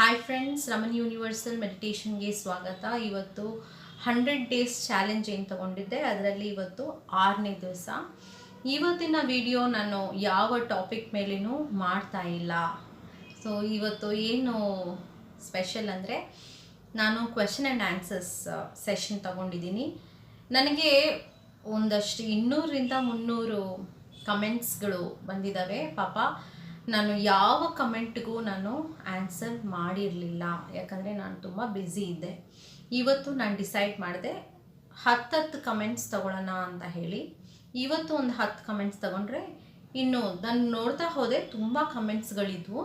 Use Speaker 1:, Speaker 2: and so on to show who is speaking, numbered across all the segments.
Speaker 1: Hi friends Raman universal ಮೆಡಿಟೇಷನ್ಗೆ ಸ್ವಾಗತ. ಇವತ್ತು ಹಂಡ್ರೆಡ್ ಡೇಸ್ ಚಾಲೆಂಜ್ ಏನು ತಗೊಂಡಿದ್ದೆ, ಅದರಲ್ಲಿ ಇವತ್ತು ಆರನೇ ದಿವಸ. ಇವತ್ತಿನ ವಿಡಿಯೋ ನಾನು ಯಾವ ಟಾಪಿಕ್ ಮೇಲೇನೂ ಮಾಡ್ತಾ ಇಲ್ಲ. ಸೊ ಇವತ್ತು ಏನು ಸ್ಪೆಷಲ್ ಅಂದರೆ, ನಾನು ಕ್ವೆಶನ್ ಆ್ಯಂಡ್ ಆನ್ಸರ್ಸ್ ಸೆಷನ್ ತಗೊಂಡಿದ್ದೀನಿ. ನನಗೆ ಒಂದಷ್ಟು ಇನ್ನೂರರಿಂದ ಮುನ್ನೂರು ಕಮೆಂಟ್ಸ್ಗಳು ಬಂದಿದ್ದಾವೆ ಪಾಪ ನಾನು ಯಾವ ಕಮೆಂಟ್ಗೂ ನಾನು ಆನ್ಸರ್ ಮಾಡಿರಲಿಲ್ಲ. ಯಾಕಂದರೆ ನಾನು ತುಂಬ ಬ್ಯುಸಿ ಇದ್ದೆ. ಇವತ್ತು ನಾನು ಡಿಸೈಡ್ ಮಾಡಿದೆ, ಹತ್ತತ್ತು ಕಮೆಂಟ್ಸ್ ತಗೊಳ್ಳೋಣ ಅಂತ ಹೇಳಿ. ಇವತ್ತು ಒಂದು ಹತ್ತು ಕಮೆಂಟ್ಸ್ ತಗೊಂಡ್ರೆ ಇನ್ನು ನಾನು ನೋಡ್ತಾ ಹೋದೆ ತುಂಬ ಕಮೆಂಟ್ಸ್ಗಳಿದ್ವು.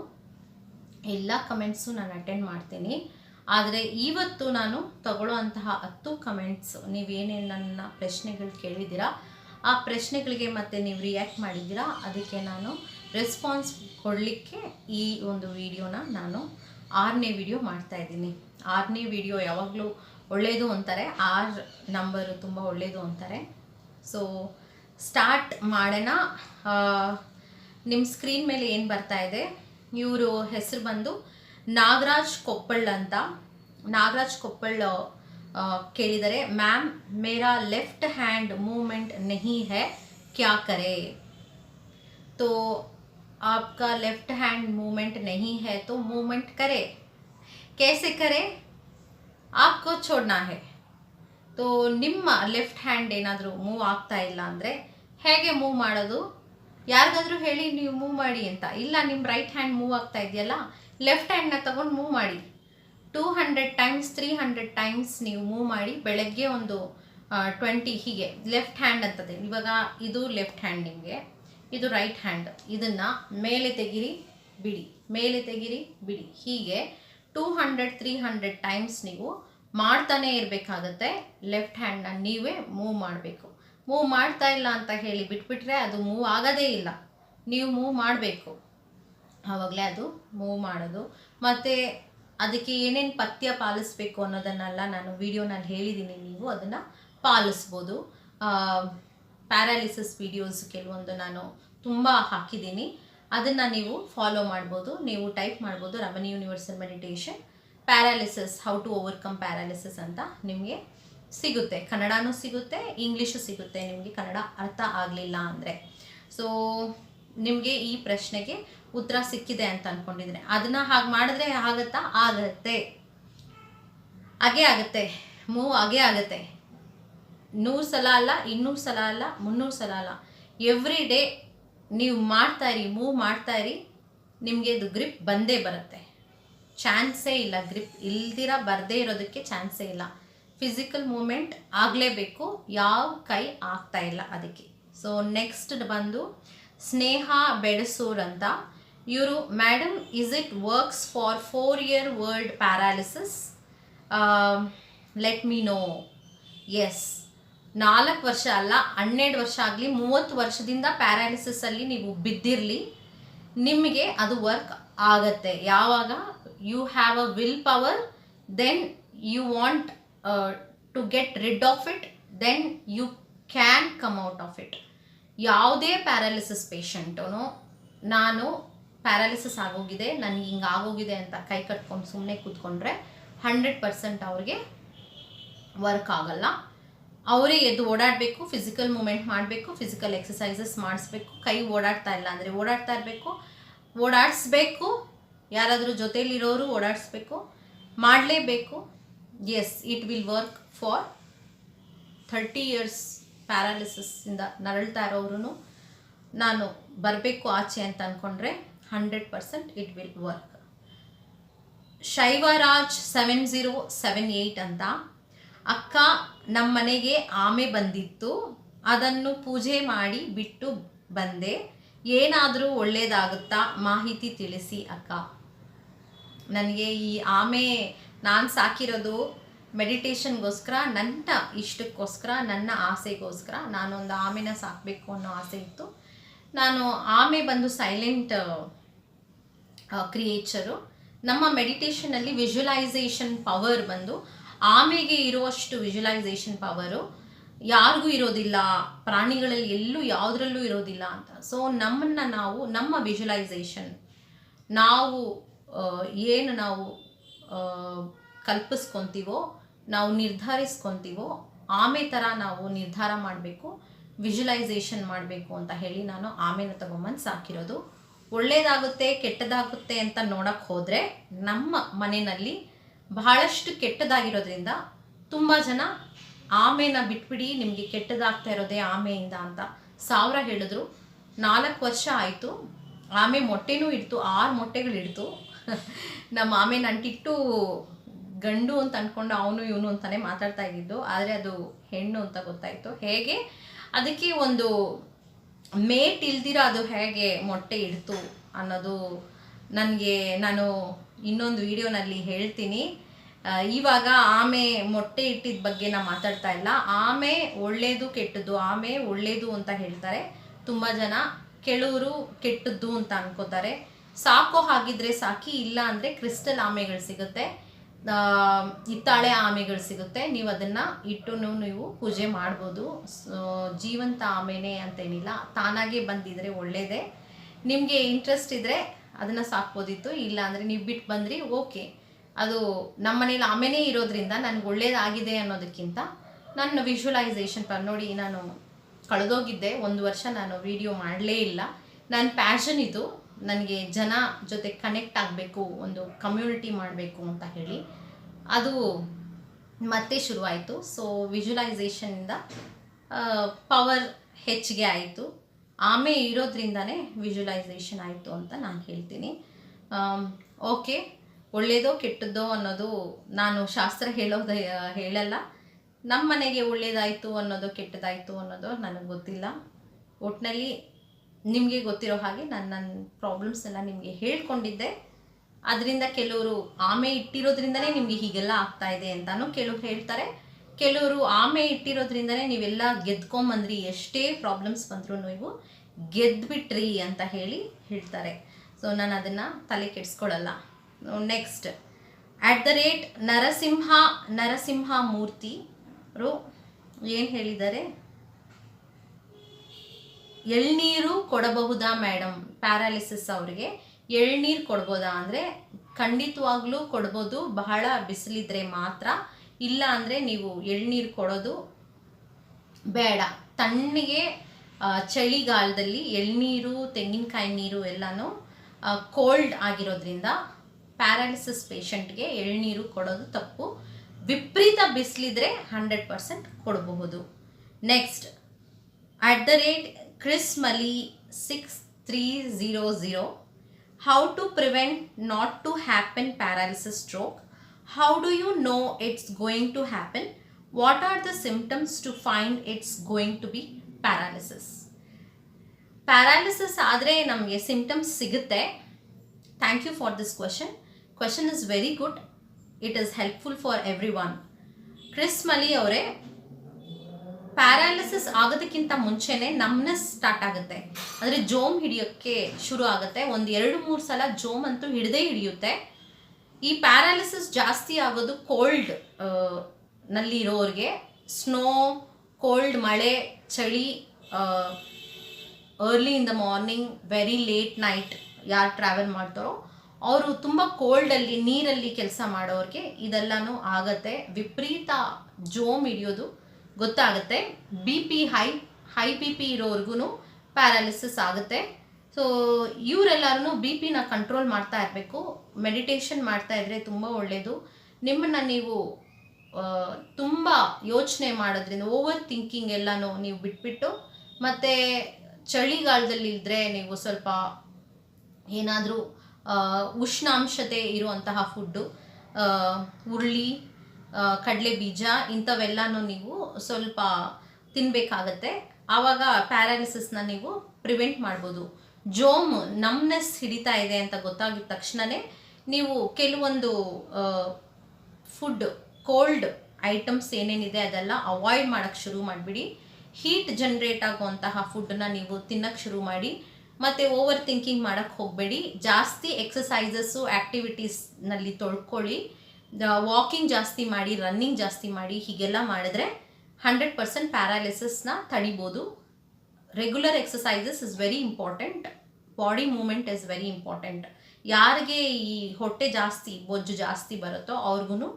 Speaker 1: ಎಲ್ಲ ಕಮೆಂಟ್ಸು ನಾನು ಅಟೆಂಡ್ ಮಾಡ್ತೀನಿ. ಆದರೆ ಇವತ್ತು ನಾನು ತಗೊಳ್ಳೋ ಅಂತಹ ಹತ್ತು ಕಮೆಂಟ್ಸ್ ನೀವೇನೇನು ನನ್ನ ಪ್ರಶ್ನೆಗಳು ಕೇಳಿದ್ದೀರಾ? ಆ ಪ್ರಶ್ನೆಗಳಿಗೆ ಮತ್ತೆ ನೀವು ರಿಯಾಕ್ಟ್ ಮಾಡಿದ್ದೀರಾ? ಅದಕ್ಕೆ ನಾನು ರೆಸ್ಪಾನ್ಸ್ ಕೊಡಲಿಕ್ಕೆ ಈ ಒಂದು ವಿಡಿಯೋನ ನಾನು ಆರನೇ ವಿಡಿಯೋ ಮಾಡ್ತಾ ಇದ್ದೀನಿ. ಆರನೇ ವಿಡಿಯೋ ಯಾವಾಗಲೂ ಒಳ್ಳೆಯದು ಅಂತಾರೆ, ಆರ್ ನಂಬರ್ ತುಂಬ ಒಳ್ಳೆಯದು ಅಂತಾರೆ. ಸೊ ಸ್ಟಾರ್ಟ್ ಮಾಡೋಣ. ನಿಮ್ಮ ಸ್ಕ್ರೀನ್ ಮೇಲೆ ಏನು ಬರ್ತಾ ಇದೆ? ಇವರು ಹೆಸರು ಬಂದು ನಾಗರಾಜ್ ಕೊಪ್ಪಳ್ ಅಂತ. ನಾಗರಾಜ್ ಕೊಪ್ಪಳ್ ಕೇಳಿದರೆ ಮ್ಯಾಮ್ ಮೇರಾ ಲೆಫ್ಟ್ ಹ್ಯಾಂಡ್ ಮೂಮೆಂಟ್ ನಹಿ ಹೇ, ಕ್ಯಾ ಕರೆ? ತೋ आपका लेफ्ट हैंड मूवमेंट नहीं है तो मूवमेंट करे कैसे करे आपको छोड़ना है तो ನಿಮ್ಮ ಲೆಫ್ಟ್ ಹ್ಯಾಂಡ್ ಏನಾದರೂ ಮೂವ್ ಆಗ್ತಾ ಇಲ್ಲ ಅಂದರೆ ಹೇಗೆ ಮೂವ್ ಮಾಡೋದು ಯಾರಿಗಾದ್ರೂ ಹೇಳಿ ನೀವು ಮೂವ್ ಮಾಡಿ ಅಂತ ಇಲ್ಲ ನಿಮ್ಮ ರೈಟ್ ಹ್ಯಾಂಡ್ ಮೂವ್ ಆಗ್ತಾ ಇದೆಯಲ್ಲ ಲೆಫ್ಟ್ ಹ್ಯಾಂಡ್ನ ತಗೊಂಡು ಮೂವ್ ಮಾಡಿ two hundred times three hundred times ನೀವು ಮೂವ್ ಮಾಡಿ ಬೆಳಗ್ಗೆ ಒಂದು ಟ್ವೆಂಟಿ ಹೀಗೆ ಲೆಫ್ಟ್ ಹ್ಯಾಂಡ್ ಅಂತದೆ ಇವಾಗ ಇದು ಲೆಫ್ಟ್ ಹ್ಯಾಂಡ್ ನಿಮಗೆ ಇದು ರೈಟ್ ಹ್ಯಾಂಡ್ ಇದನ್ನು ಮೇಲೆ ತೆಗಿರಿ, ಬಿಡಿ. ಮೇಲೆ ತೆಗಿರಿ, ಬಿಡಿ. ಹೀಗೆ two hundred three hundred times ನೀವು ಮಾಡ್ತಾನೆ ಇರಬೇಕಾಗತ್ತೆ. ಲೆಫ್ಟ್ ಹ್ಯಾಂಡ್ನ ನೀವೇ ಮೂವ್ ಮಾಡಬೇಕು. ಮೂವ್ ಮಾಡ್ತಾ ಇಲ್ಲ ಅಂತ ಹೇಳಿ ಬಿಟ್ಬಿಟ್ರೆ ಅದು ಮೂವ್ ಆಗೋದೇ ಇಲ್ಲ. ನೀವು ಮೂವ್ ಮಾಡಬೇಕು. ಆವಾಗಲೇ ಅದು ಮೂವ್ ಮಾಡೋದು. ಮತ್ತು ಅದಕ್ಕೆ ಏನೇನು ಪಥ್ಯ ಪಾಲಿಸ್ಬೇಕು ಅನ್ನೋದನ್ನೆಲ್ಲ ನಾನು ವಿಡಿಯೋನಲ್ಲಿ ಹೇಳಿದ್ದೀನಿ ನೀವು ಅದನ್ನು ಪಾಲಿಸ್ಬೋದು. ಪ್ಯಾರಾಲಿಸಿಸ್ ವಿಡಿಯೋಸ್ ಕೆಲವೊಂದು ನಾನು ತುಂಬ ಹಾಕಿದ್ದೀನಿ. ಅದನ್ನು ನೀವು ಫಾಲೋ ಮಾಡ್ಬೋದು. ನೀವು ಟೈಪ್ ಮಾಡ್ಬೋದು Ramani universal meditation paralysis how to overcome paralysis ಅಂತ ನಿಮಗೆ ಸಿಗುತ್ತೆ. ಕನ್ನಡನೂ ಸಿಗುತ್ತೆ ಇಂಗ್ಲೀಷು ಸಿಗುತ್ತೆ. ನಿಮಗೆ ಕನ್ನಡ ಅರ್ಥ ಆಗಲಿಲ್ಲ ಅಂದರೆ. ಸೊ ನಿಮಗೆ ಈ ಪ್ರಶ್ನೆಗೆ ಉತ್ತರ ಸಿಕ್ಕಿದೆ ಅಂತ ಅಂದ್ಕೊಂಡಿದ್ರೆ ಅದನ್ನು ಹಾಗೆ ಮಾಡಿದ್ರೆ ಆಗತ್ತಾ? ಆಗತ್ತೆ. ಹಾಗೆ ಆಗುತ್ತೆ. ಮೂವ್ ಹಾಗೆ ಆಗುತ್ತೆ. ನೂರು ಸಲ ಅಲ್ಲ, ಇನ್ನೂರು ಸಲ ಅಲ್ಲ, ಮುನ್ನೂರು ಸಲ ಅಲ್ಲ. ಎವ್ರಿ ಡೇ ನೀವು ಮಾಡ್ತಾ ಇರಿ ಮೂವ್ ಮಾಡ್ತಾ ಇರಿ, ನಿಮಗೆ ಇದು ಗ್ರಿಪ್ ಬಂದೇ ಬರುತ್ತೆ. ಚಾನ್ಸೇ ಇಲ್ಲ ಗ್ರಿಪ್ ಇಲ್ದಿರ ಬರದೇ ಇರೋದಕ್ಕೆ ಚಾನ್ಸೇ ಇಲ್ಲ. ಫಿಸಿಕಲ್ ಮೂಮೆಂಟ್ ಆಗಲೇಬೇಕು, ಯಾವ ಕೈ ಆಗ್ತಾ ಇಲ್ಲ ಅದಕ್ಕೆ. ಸೊ ನೆಕ್ಸ್ಟ್ ಬಂದು ಸ್ನೇಹ ಬೆಡಸೂರ್ ಅಂತ ಇವರು madam is it works for four year old paralysis let me know yes ನಾಲ್ಕು ವರ್ಷ ಅಲ್ಲ, ಹನ್ನೆರಡು ವರ್ಷ ಆಗಲಿ, ಮೂವತ್ತು ವರ್ಷದಿಂದ ಪ್ಯಾರಾಲಿಸಿಸಲ್ಲಿ ನೀವು ಬಿದ್ದಿರಲಿ, ನಿಮಗೆ ಅದು ವರ್ಕ್ ಆಗತ್ತೆ. ಯಾವಾಗ? You have a will power then you want to get rid of it then you can come out of it ಯಾವುದೇ ಪ್ಯಾರಾಲಿಸಿಸ್ ಪೇಷಂಟು ನಾನು ಪ್ಯಾರಾಲಿಸಿಸ್ ಆಗೋಗಿದೆ ನನಗೆ ಹಿಂಗೆ ಆಗೋಗಿದೆ ಅಂತ ಕೈ ಕಟ್ಕೊಂಡು ಸುಮ್ಮನೆ ಕೂತ್ಕೊಂಡ್ರೆ ಹಂಡ್ರೆಡ್ ಪರ್ಸೆಂಟ್ ಅವ್ರಿಗೆ ವರ್ಕ್ ಆಗಲ್ಲ. ಅವರೇ ಎದ್ದು ಓಡಾಡಬೇಕು ಫಿಸಿಕಲ್ ಮೂಮೆಂಟ್ ಮಾಡಬೇಕು ಫಿಸಿಕಲ್ ಎಕ್ಸಸೈಸಸ್ ಮಾಡಿಸ್ಬೇಕು. ಕೈ ಓಡಾಡ್ತಾ ಇಲ್ಲ ಅಂದರೆ ಓಡಾಡ್ತಾ ಇರಬೇಕು. ಓಡಾಡಿಸ್ಬೇಕು. ಯಾರಾದರೂ ಜೊತೇಲಿರೋರು ಓಡಾಡಿಸ್ಬೇಕು. ಮಾಡಲೇಬೇಕು. Yes it will work for thirty years ಪ್ಯಾರಾಲಿಸಿಸಿಂದ ನರಳ್ತಾ ಇರೋರು ನಾನು ಬರಬೇಕು ಆಚೆ ಅಂತ ಅಂದ್ಕೊಂಡ್ರೆ hundred percent it will work Shivaraj seven zero seven eight ಅಂತ ಅಕ್ಕ ನಮ್ಮ ಮನೆಗೆ ಆಮೆ ಬಂದಿತ್ತು. ಅದನ್ನು ಪೂಜೆ ಮಾಡಿ ಬಿಟ್ಟು ಬಂದೆ. ಏನಾದರೂ ಒಳ್ಳೆಯದಾಗುತ್ತಾ ಮಾಹಿತಿ ತಿಳಿಸಿ ಅಕ್ಕ. ನನಗೆ ಈ ಆಮೆ ನಾನು ಸಾಕಿರೋದು ಮೆಡಿಟೇಷನ್ಗೋಸ್ಕರ ನನ್ನ ಇಷ್ಟಕ್ಕೋಸ್ಕರ, ನನ್ನ ಆಸೆಗೋಸ್ಕರ ನಾನೊಂದು ಆಮೆನ ಸಾಕಬೇಕು ಅನ್ನೋ ಆಸೆ ಇತ್ತು. ನಾನು ಆಮೆ ಬಂದು ಸೈಲೆಂಟ್ ಕ್ರಿಯೇಚರು ನಮ್ಮ ಮೆಡಿಟೇಷನಲ್ಲಿ ವಿಜುವಲೈಸೇಷನ್ ಪವರ್ ಬಂದು ಆಮೆಗೆ ಇರುವಷ್ಟು ವಿಜುವಲೈಸೇಷನ್ ಪವರು ಯಾರಿಗೂ ಇರೋದಿಲ್ಲ, ಪ್ರಾಣಿಗಳಲ್ಲಿ ಎಲ್ಲೂ ಯಾವುದ್ರಲ್ಲೂ ಇರೋದಿಲ್ಲ ಅಂತ. ಸೊ ನಮ್ಮನ್ನು ನಾವು, ನಮ್ಮ ವಿಜುವಲೈಸೇಷನ್ ನಾವು ಏನು ನಾವು ಕಲ್ಪಿಸ್ಕೊಂತೀವೋ, ನಾವು ನಿರ್ಧರಿಸ್ಕೊತೀವೋ, ಆಮೆ ಥರ ನಾವು ನಿರ್ಧಾರ ಮಾಡಬೇಕು ವಿಜುವಲೈಸೇಷನ್ ಮಾಡಬೇಕು ಅಂತ ಹೇಳಿ ನಾನು ಆಮೆನ ತಗೊಂಬಂದು ಸಾಕಿರೋದು. ಒಳ್ಳೇದಾಗುತ್ತೆ, ಕೆಟ್ಟದಾಗುತ್ತೆ ಅಂತ ನೋಡಕ್ಕೆ ಹೋದರೆ ನಮ್ಮ ಮನೆಯಲ್ಲಿ ಬಹಳಷ್ಟು ಕೆಟ್ಟದಾಗಿರೋದ್ರಿಂದ ತುಂಬ ಜನ ಆಮೆನ ಬಿಟ್ಬಿಡಿ ನಿಮಗೆ ಕೆಟ್ಟದಾಗ್ತಾ ಇರೋದೇ ಆಮೆಯಿಂದ ಅಂತ ಸಾವಿರ ಹೇಳಿದ್ರು. ನಾಲ್ಕು ವರ್ಷ ಆಯಿತು. ಆಮೆ ಮೊಟ್ಟೆನೂ ಇಡ್ತು, ಆರು ಮೊಟ್ಟೆಗಳು ಇಡ್ತು. ನಮ್ಮ ಆಮೆ ನಂಟಿಟ್ಟು ಗಂಡು ಅಂತ ಅಂದ್ಕೊಂಡು ಅವನು ಇವನು ಅಂತಾನೆ ಮಾತಾಡ್ತಾ ಇದ್ದಿದ್ದು. ಆದರೆ ಅದು ಹೆಣ್ಣು ಅಂತ ಗೊತ್ತಾಯಿತು. ಹೇಗೆ? ಅದಕ್ಕೆ ಒಂದು ಮೇಟ್ ಇಲ್ದಿರ ಅದು ಹೇಗೆ ಮೊಟ್ಟೆ ಇಡ್ತು ಅನ್ನೋದು ನನಗೆ ನಾನು ಇನ್ನೊಂದು ವಿಡಿಯೋನಲ್ಲಿ ಹೇಳ್ತೀನಿ. ಇವಾಗ ಆಮೆ ಮೊಟ್ಟೆ ಇಟ್ಟಿದ ಬಗ್ಗೆ ನಾವು ಮಾತಾಡ್ತಾ ಇಲ್ಲ. ಆಮೆ ಒಳ್ಳೇದು ಕೆಟ್ಟದ್ದು, ಆಮೆ ಒಳ್ಳೇದು ಅಂತ ಹೇಳ್ತಾರೆ. ತುಂಬ ಜನ ಕೆಲವರು ಕೆಟ್ಟದ್ದು ಅಂತ ಅನ್ಕೋತಾರೆ. ಸಾಕೋ ಹಾಗಿದ್ರೆ ಸಾಕಿ, ಇಲ್ಲ ಅಂದರೆ ಕ್ರಿಸ್ಟಲ್ ಆಮೆಗಳು ಸಿಗುತ್ತೆ. ಹಿತ್ತಾಳೆ ಆಮೆಗಳು ಸಿಗುತ್ತೆ. ನೀವು ಅದನ್ನು ಇಟ್ಟು ನೀವು ಪೂಜೆ ಮಾಡ್ಬೋದು. ಜೀವಂತ ಆಮೆನೇ ಅಂತೇನಿಲ್ಲ ತಾನಾಗೆ ಬಂದಿದ್ರೆ ಒಳ್ಳೇದೇ. ನಿಮಗೆ ಇಂಟ್ರೆಸ್ಟ್ ಇದ್ದರೆ ಅದನ್ನು ಸಾಕ್ಬೋದಿತ್ತು. ಇಲ್ಲ ಅಂದರೆ ನೀವು ಬಿಟ್ಟು ಬಂದ್ರಿ, ಓಕೆ. ಅದು ನಮ್ಮ ಮನೇಲಿ ಆಮೇಲೆ ಇರೋದ್ರಿಂದ ನನಗೆ ಒಳ್ಳೇದಾಗಿದೆ ಅನ್ನೋದಕ್ಕಿಂತ ನನ್ನ ವಿಜುವಲೈಸೇಷನ್ ಪರ್ ನೋಡಿ ನಾನು ಕಳೆದೋಗಿದ್ದೆ. ಒಂದು ವರ್ಷ ನಾನು ವಿಡಿಯೋ ಮಾಡಲೇ ಇಲ್ಲ. ನನ್ನ ಪ್ಯಾಷನ್ ಇದು. ನನಗೆ ಜನ ಜೊತೆ ಕನೆಕ್ಟ್ ಆಗಬೇಕು, ಒಂದು ಕಮ್ಯುನಿಟಿ ಮಾಡಬೇಕು ಅಂತ ಹೇಳಿ. ಅದು ಮತ್ತೆ ಶುರುವಾಯಿತು. ಸೊ ವಿಜುವಲೈಸೇಷನಿಂದ ಪವರ್ ಹೆಚ್ಚಿಗೆ ಆಯಿತು. ಆಮೆ ಇರೋದ್ರಿಂದನೇ ವಿಜುವಲೈಸೇಷನ್ ಆಯಿತು ಅಂತ ನಾನು ಹೇಳ್ತೀನಿ. ಓಕೆ ಒಳ್ಳೆಯದೋ ಕೆಟ್ಟದ್ದೋ ಅನ್ನೋದು ನಾನು ಶಾಸ್ತ್ರ ಹೇಳೋದ, ಹೇಳಲ್ಲ. ನಮ್ಮ ಮನೆಗೆ ಒಳ್ಳೇದಾಯಿತು ಅನ್ನೋದು ಕೆಟ್ಟದಾಯಿತು ಅನ್ನೋದು ನನಗೆ ಗೊತ್ತಿಲ್ಲ. ಒಟ್ಟಿನಲ್ಲಿ ನಿಮಗೆ ಗೊತ್ತಿರೋ ಹಾಗೆ ನಾನು ನನ್ನ ಪ್ರಾಬ್ಲಮ್ಸ್ ಎಲ್ಲ ನಿಮಗೆ ಹೇಳ್ಕೊಂಡಿದ್ದೆ. ಅದರಿಂದ ಕೆಲವರು ಆಮೆ ಇಟ್ಟಿರೋದ್ರಿಂದನೇ ನಿಮಗೆ ಹೀಗೆಲ್ಲ ಆಗ್ತಾ ಇದೆ ಅಂತಾನು ಕೆಲವ್ರು ಹೇಳ್ತಾರೆ. ಕೆಲವರು ಆಮೆ ಇಟ್ಟಿರೋದ್ರಿಂದನೇ ನೀವೆಲ್ಲ ಗೆದ್ಕೊಂಬಂದ್ರಿ, ಎಷ್ಟೇ ಪ್ರಾಬ್ಲಮ್ಸ್ ಬಂದರೂ ನೀವು ಗೆದ್ಬಿಟ್ರಿ ಅಂತ ಹೇಳಿ ಹೇಳ್ತಾರೆ. ಸೊ ನಾನು ಅದನ್ನು ತಲೆ ಕೆಡಿಸ್ಕೊಳ್ಳಲ್ಲ next at the rate Narasimha Narasimha Murthy ರು ಏನು ಹೇಳಿದ್ದಾರೆ? ಎಳ್ನೀರು ಕೊಡಬಹುದಾ ಮೇಡಮ್ ಪ್ಯಾರಾಲಿಸಿಸ್ ಅವರಿಗೆ. ಎಳ್ನೀರು ಕೊಡ್ಬೋದಾ ಅಂದರೆ ಖಂಡಿತವಾಗ್ಲೂ ಕೊಡ್ಬೋದು, ಬಹಳ ಬಿಸಿಲಿದ್ರೆ ಮಾತ್ರ. ಇಲ್ಲ ಅಂದರೆ ನೀವು ಎಳ್ನೀರು ಕೊಡೋದು ಬೇಡ. ತಣ್ಣಗೆ ಚಳಿಗಾಲದಲ್ಲಿ ಎಳ್ನೀರು, ತೆಂಗಿನಕಾಯಿ ನೀರು ಎಲ್ಲನೂ ಕೋಲ್ಡ್ ಆಗಿರೋದ್ರಿಂದ ಪ್ಯಾರಾಲಿಸಿಸ್ ಪೇಷಂಟ್ಗೆ ಎಳ್ನೀರು ಕೊಡೋದು ತಪ್ಪು. ವಿಪರೀತ ಬಿಸಿಲಿದ್ರೆ ಹಂಡ್ರೆಡ್ ಪರ್ಸೆಂಟ್ ಕೊಡಬಹುದು. ನೆಕ್ಸ್ಟ್ ಅಟ್ ದ ರೇಟ್ ಕ್ರಿಸ್ ಮಲಿ six three zero zero how to prevent not to happen paralysis stroke how do you know it's going to happen what are the symptoms to find it's going to be paralysis paralysis ಆದರೆ ನಮಗೆ symptoms ಸಿಗುತ್ತೆ. Thank you for this question question is very good it is helpful for every one Chris ಮಲಿ ಅವರೇ paralysis ಆಗೋದಕ್ಕಿಂತ ಮುಂಚೆನೆ numbness start ಆಗುತ್ತೆ. ಅಂದರೆ ಜೋಮ್ ಹಿಡಿಯೋಕ್ಕೆ ಶುರು ಆಗುತ್ತೆ. ಒಂದು ಎರಡು ಮೂರು ಸಲ ಜೋಮ್ ಅಂತೂ ಹಿಡದೇ ಹಿಡಿಯುತ್ತೆ. ಈ ಪ್ಯಾರಾಲಿಸಿಸ್ ಜಾಸ್ತಿ ಆಗೋದು ಕೋಲ್ಡ್ನಲ್ಲಿ ಇರೋರಿಗೆ ಸ್ನೋ ಕೋಲ್ಡ್ ಮಳೆ, ಚಳಿ early in the morning very late night ಯಾರು ಟ್ರಾವೆಲ್ ಮಾಡ್ತಾರೋ ಅವರು ತುಂಬ ಕೋಲ್ಡಲ್ಲಿ ನೀರಲ್ಲಿ ಕೆಲಸ ಮಾಡೋರಿಗೆ ಇದೆಲ್ಲನೂ ಆಗತ್ತೆ. ವಿಪರೀತ ಜೋಮ್ ಹಿಡಿಯೋದು ಗೊತ್ತಾಗುತ್ತೆ. B P high high B P ಇರೋರ್ಗು paralysis ಆಗುತ್ತೆ. ಸೊ ಇವರೆಲ್ಲರೂ ಬಿ ಪಿನ ಕಂಟ್ರೋಲ್ ಮಾಡ್ತಾ ಇರಬೇಕು. ಮೆಡಿಟೇಷನ್ ಮಾಡ್ತಾ ಇದ್ರೆ ತುಂಬ ಒಳ್ಳೆಯದು ನಿಮ್ಮನ್ನು ನೀವು ತುಂಬ ಯೋಚನೆ ಮಾಡೋದ್ರಿಂದ ಓವರ್ ಥಿಂಕಿಂಗ್ ಎಲ್ಲನೂ ನೀವು ಬಿಟ್ಬಿಟ್ಟು, ಮತ್ತು ಚಳಿಗಾಲದಲ್ಲಿ ಇದ್ದರೆ ನೀವು ಸ್ವಲ್ಪ ಏನಾದರೂ ಉಷ್ಣಾಂಶತೆ ಇರುವಂತಹ ಫುಡ್ಡು ಹುರುಳಿ ಕಡಲೆ ಬೀಜ ಇಂಥವೆಲ್ಲನೂ ನೀವು ಸ್ವಲ್ಪ ತಿನ್ನಬೇಕಾಗತ್ತೆ ಆವಾಗ ಪ್ಯಾರಾಲಿಸಿಸ್ನ ನೀವು ಪ್ರಿವೆಂಟ್ ಮಾಡ್ಬೋದು. ಜೋಮ್ ನಮ್ನೆಸ್ ಹಿಡಿತಾ ಇದೆ ಅಂತ ಗೊತ್ತಾಗಿದ ತಕ್ಷಣವೇ ನೀವು ಕೆಲವೊಂದು ಫುಡ್ ಕೋಲ್ಡ್ ಐಟಮ್ಸ್ ಏನೇನಿದೆ ಅದೆಲ್ಲ ಅವಾಯ್ಡ್ ಮಾಡೋಕ್ಕೆ ಶುರು ಮಾಡಿಬಿಡಿ. ಹೀಟ್ ಜನ್ರೇಟ್ ಆಗುವಂತಹ ಫುಡ್ಡನ್ನ ನೀವು ತಿನ್ನಕ್ಕೆ ಶುರು ಮಾಡಿ. ಮತ್ತು ಓವರ್ ಥಿಂಕಿಂಗ್ ಮಾಡೋಕ್ಕೆ ಹೋಗಬೇಡಿ. ಜಾಸ್ತಿ ಎಕ್ಸಸೈಸಸ್ಸು ಆ್ಯಕ್ಟಿವಿಟೀಸ್ನಲ್ಲಿ ತೊಳ್ಕೊಳ್ಳಿ. ವಾಕಿಂಗ್ ಜಾಸ್ತಿ ಮಾಡಿ ರನ್ನಿಂಗ್ ಜಾಸ್ತಿ ಮಾಡಿ ಹೀಗೆಲ್ಲ ಮಾಡಿದ್ರೆ ಹಂಡ್ರೆಡ್ ಪರ್ಸೆಂಟ್ ಪ್ಯಾರಾಲಿಸಿಸ್ನ ತಡಿಬೋದು. Regular exercises is very important body movement is very important ಯಾರಿಗೆ ಈ ಹೊಟ್ಟೆ ಜಾಸ್ತಿ, ಬೊಜ್ಜು ಜಾಸ್ತಿ ಬರುತ್ತೋ ಅವ್ರಿಗೂ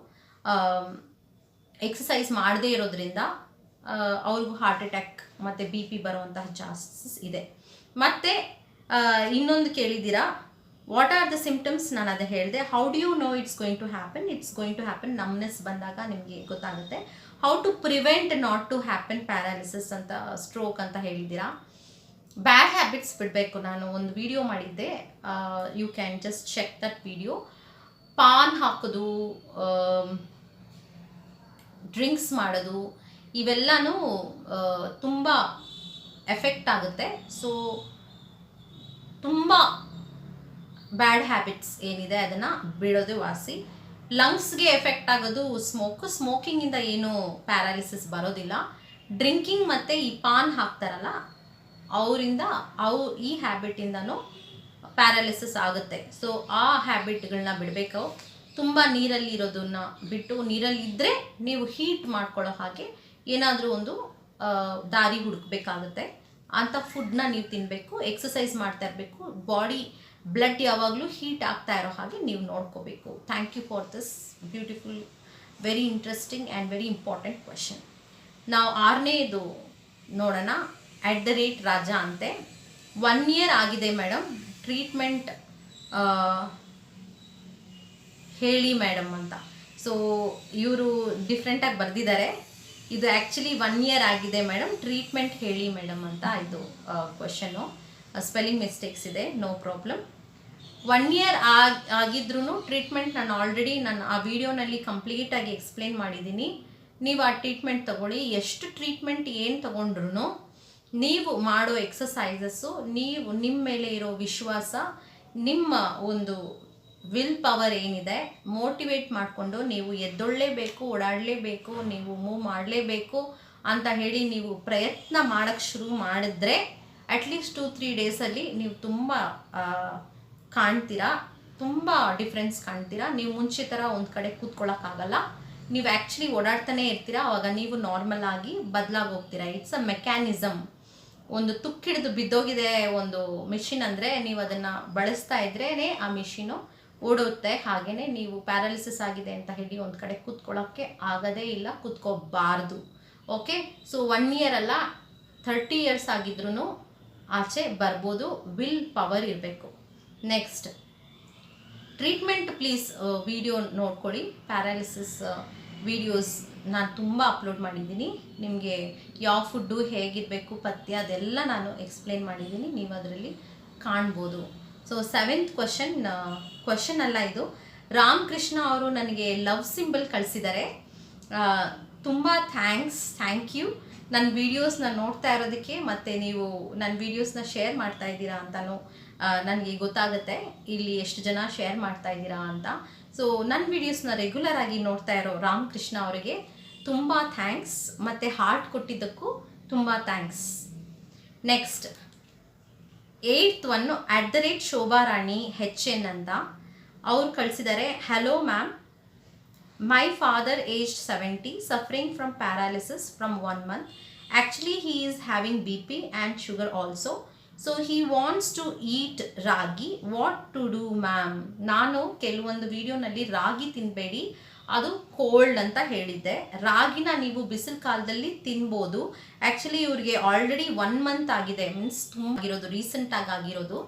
Speaker 1: ಎಕ್ಸಸೈಸ್ ಮಾಡದೇ ಇರೋದ್ರಿಂದ ಅವ್ರಿಗೂ ಹಾರ್ಟ್ ಅಟ್ಯಾಕ್ ಮತ್ತು ಬಿ ಪಿ ಬರುವಂತಹ ಚಾನ್ಸಸ್ ಇದೆ. ಮತ್ತು ಇನ್ನೊಂದು ಕೇಳಿದ್ದೀರಾ? ವಾಟ್ ಆರ್ ದ ಸಿಂಪ್ಟಮ್ಸ್ ನಾನು ಅದೇ ಹೇಳಿದೆ. How do you know it's going to happen it's going to happen numbness ಬಂದಾಗ ನಿಮಗೆ ಗೊತ್ತಾಗುತ್ತೆ. How to prevent not to happen paralysis ಅಂತ ಸ್ಟ್ರೋಕ್ ಅಂತ ಹೇಳಿದ್ದೀರಾ? ಬ್ಯಾಡ್ ಹ್ಯಾಬಿಟ್ಸ್ ಬಿಡಬೇಕು. ನಾನು ಒಂದು ವಿಡಿಯೋ ಮಾಡಿದ್ದೆ. You can just check that video paan ಹಾಕೋದು ಡ್ರಿಂಕ್ಸ್ ಮಾಡೋದು, ಇವೆಲ್ಲನೂ ತುಂಬ ಎಫೆಕ್ಟ್ ಆಗುತ್ತೆ. ಸೊ ತುಂಬ ಬ್ಯಾಡ್ ಹ್ಯಾಬಿಟ್ಸ್ ಏನಿದೆ ಅದನ್ನು ಬಿಡೋದು ವಾಸಿ. ಲಂಗ್ಸ್ಗೆ ಎಫೆಕ್ಟ್ ಆಗೋದು ಸ್ಮೋಕ್ ಸ್ಮೋಕಿಂಗಿಂದ ಏನು ಪ್ಯಾರಾಲಿಸಿಸ್ ಬರೋದಿಲ್ಲ. ಡ್ರಿಂಕಿಂಗ್ ಮತ್ತು ಈ ಪಾನ್ ಹಾಕ್ತಾರಲ್ಲ, ಅವರಿಂದ ಅವು ಈ ಹ್ಯಾಬಿಟಿಂದನೂ ಪ್ಯಾರಾಲಿಸಿಸ್ ಆಗುತ್ತೆ. ಸೊ ಆ ಹ್ಯಾಬಿಟ್ಗಳನ್ನ ಬಿಡಬೇಕು. ತುಂಬ ನೀರಲ್ಲಿ ಇರೋದನ್ನ ಬಿಟ್ಟು ನೀರಲ್ಲಿ ಇದ್ದರೆ ನೀವು ಹೀಟ್ ಮಾಡ್ಕೊಳ್ಳೋ ಹಾಗೆ ಏನಾದರೂ ಒಂದು ದಾರಿ ಹುಡುಕ್ಬೇಕಾಗುತ್ತೆ. ಅಂಥ ಫುಡ್ನ ನೀವು ತಿನ್ನಬೇಕು ಎಕ್ಸಸೈಸ್ ಮಾಡ್ತಾ ಇರಬೇಕು ಬಾಡಿ ಬ್ಲಡ್ ಯಾವಾಗಲೂ ಹೀಟ್ ಆಗ್ತಾ ಇರೋ ಹಾಗೆ ನೀವು ನೋಡ್ಕೋಬೇಕು. Thank you for this beautiful very interesting and very important question ನಾವು ಆರನೇದು ನೋಡೋಣ. ಅಟ್ ದ ರೇಟ್ ರಾಜ ಅಂತೆ. ಒನ್ ಇಯರ್ ಆಗಿದೆ ಮೇಡಮ್ ಟ್ರೀಟ್ಮೆಂಟ್ ಹೇಳಿ ಮೇಡಮ್ ಅಂತ. ಸೊ ಇವರು ಡಿಫ್ರೆಂಟಾಗಿ ಬರೆದಿದ್ದಾರೆ. ಇದು ಆ್ಯಕ್ಚುಲಿ ಒನ್ ಇಯರ್ ಆಗಿದೆ ಮೇಡಮ್ ಟ್ರೀಟ್ಮೆಂಟ್ ಹೇಳಿ ಮೇಡಮ್ ಅಂತ ಇದು ಕ್ವಶನು ಸ್ಪೆಲ್ಲಿಂಗ್ ಮಿಸ್ಟೇಕ್ಸ್ ಇದೆ ನೋ ಪ್ರಾಬ್ಲಮ್ ಒನ್ ಇಯರ್ ಆಗಿ ಆಗಿದ್ರೂ ಟ್ರೀಟ್ಮೆಂಟ್ ನಾನು ಆಲ್ರೆಡಿ ನಾನು ಆ ವಿಡಿಯೋನಲ್ಲಿ ಕಂಪ್ಲೀಟಾಗಿ ಎಕ್ಸ್ಪ್ಲೇನ್ ಮಾಡಿದ್ದೀನಿ ನೀವು ಆ ಟ್ರೀಟ್ಮೆಂಟ್ ತಗೊಳ್ಳಿ. ಎಷ್ಟು ಟ್ರೀಟ್ಮೆಂಟ್ ಏನು ತಗೊಂಡ್ರು ನೀವು ಮಾಡೋ ಎಕ್ಸಸೈಸಸ್ಸು ನೀವು ನಿಮ್ಮ ಮೇಲೆ ಇರೋ ವಿಶ್ವಾಸ, ನಿಮ್ಮ ಒಂದು ವಿಲ್ ಪವರ್ ಏನಿದೆ ಮೋಟಿವೇಟ್ ಮಾಡಿಕೊಂಡು ನೀವು ಎದ್ದೊಳ್ಳೇಬೇಕು, ಓಡಾಡಲೇಬೇಕು, ನೀವು ಮೂವ್ ಮಾಡಲೇಬೇಕು ಅಂತ ಹೇಳಿ ನೀವು ಪ್ರಯತ್ನ ಮಾಡೋಕ್ಕೆ ಶುರು ಮಾಡಿದ್ರೆ ಅಟ್ಲೀಸ್ಟ್ ಟೂ ತ್ರೀ ಡೇಸಲ್ಲಿ ನೀವು ತುಂಬ ಕಾಣ್ತೀರಾ, ತುಂಬ ಡಿಫ್ರೆನ್ಸ್ ಕಾಣ್ತೀರಾ. ನೀವು ಮುಂಚೆ ಥರ ಒಂದು ಕಡೆ ಕೂತ್ಕೊಳ್ಳೋಕ್ಕಾಗಲ್ಲ ನೀವು ಆ್ಯಕ್ಚುಲಿ ಓಡಾಡ್ತಾನೆ ಇರ್ತೀರಾ, ಅವಾಗ ನೀವು ನಾರ್ಮಲ್ ಆಗಿ ಬದಲಾಗಿ ಹೋಗ್ತೀರಾ. ಇಟ್ಸ್ ಅ ಮೆಕ್ಯಾನಿಸಮ್ ಒಂದು ತುಕ್ಕಿಡಿದು ಬಿದ್ದೋಗಿದೆ ಒಂದು ಮಿಷಿನ್ ಅಂದರೆ ನೀವು ಅದನ್ನು ಬಳಸ್ತಾ ಇದ್ರೇ ಆ ಮಿಷಿನು ಓಡುತ್ತೆ. ಹಾಗೆಯೇ ನೀವು ಪ್ಯಾರಾಲಿಸಿಸ್ ಆಗಿದೆ ಅಂತ ಹೇಳಿ ಒಂದು ಕಡೆ ಕೂತ್ಕೊಳ್ಳೋಕ್ಕೆ ಆಗದೇ ಇಲ್ಲ ಕೂತ್ಕೋಬಾರ್ದು ಓಕೆ ಸೊ ಒನ್ ಇಯರ್ ಅಲ್ಲ ಥರ್ಟಿ ಇಯರ್ಸ್ ಆಗಿದ್ರೂ ಆಚೆ ಬರ್ಬೋದು ವಿಲ್ ಪವರ್ ಇರಬೇಕು. ನೆಕ್ಸ್ಟ್ ಟ್ರೀಟ್ಮೆಂಟ್ ಪ್ಲೀಸ್ ವಿಡಿಯೋ ನೋಡ್ಕೊಳ್ಳಿ. ಪ್ಯಾರಾಲಿಸಿಸ್ ವಿಡಿಯೋಸ್ ನಾನು ತುಂಬ ಅಪ್ಲೋಡ್ ಮಾಡಿದ್ದೀನಿ. ನಿಮಗೆ ಯಾವ ಫುಡ್ಡು ಹೇಗಿರಬೇಕು, ಪಥ್ಯ ಅದೆಲ್ಲ ನಾನು ಎಕ್ಸ್ಪ್ಲೇನ್ ಮಾಡಿದ್ದೀನಿ. ನೀವು ಅದರಲ್ಲಿ ಕಾಣ್ಬೋದು. ಸೊ ಸೆವೆಂತ್ ಕ್ವಶನ್ ಕ್ವಶನ್ ಅಲ್ಲ ಇದು. ರಾಮಕೃಷ್ಣ ಅವರು ನನಗೆ ಲವ್ ಸಿಂಬಲ್ ಕಳಿಸಿದ್ದಾರೆ. ತುಂಬ ಥ್ಯಾಂಕ್ಸ್ ಥ್ಯಾಂಕ್ ಯು ನನ್ನ ವೀಡಿಯೋಸ್ನ ನೋಡ್ತಾ ಇರೋದಕ್ಕೆ ಮತ್ತು ನೀವು ನನ್ನ ವೀಡಿಯೋಸ್ನ ಶೇರ್ ಮಾಡ್ತಾ ಇದ್ದೀರಾ ಅಂತಲೂ ನನಗೆ ಗೊತ್ತಾಗುತ್ತೆ. ಇಲ್ಲಿ ಎಷ್ಟು ಜನ ಶೇರ್ ಮಾಡ್ತಾ ಇದ್ದೀರಾ ಅಂತ. ಸೊ ನನ್ನ ವೀಡಿಯೋಸ್ನ ರೆಗ್ಯುಲರ್ ಆಗಿ ನೋಡ್ತಾ ಇರೋ ರಾಮಕೃಷ್ಣ ಅವರಿಗೆ ತುಂಬ ಥ್ಯಾಂಕ್ಸ್ ಮತ್ತು ಹಾರ್ಟ್ ಕೊಟ್ಟಿದ್ದಕ್ಕೂ ತುಂಬ thanks next eighth one at the rate Shobha Rani H N ಅಂತ. ಅವ್ರು ಕಳಿಸಿದ್ದಾರೆ hello ma'am my father age seventy suffering from paralysis from one month actually he is having B P and sugar also so he wants to eat ragi what to do ma'am ನಾನು ಕೆಲವೊಂದು ವಿಡಿಯೋನಲ್ಲಿ ರಾಗಿ ತಿನ್ನಬೇಡಿ ಅದು cold ಅಂತ ಹೇಳಿದ್ದೆ. ರಾಗಿನ ನೀವು ಬಿಸಿಲು ಕಾಲದಲ್ಲಿ ತಿನ್ಬೋದು. ಆ್ಯಕ್ಚುಲಿ ಇವ್ರಿಗೆ ಆಲ್ರೆಡಿ ಒನ್ ಮಂತ್ ಆಗಿದೆ. ಮೀನ್ಸ್ ತುಂಬ ಆಗಿರೋದು ರೀಸೆಂಟಾಗಿ ಆಗಿರೋದು.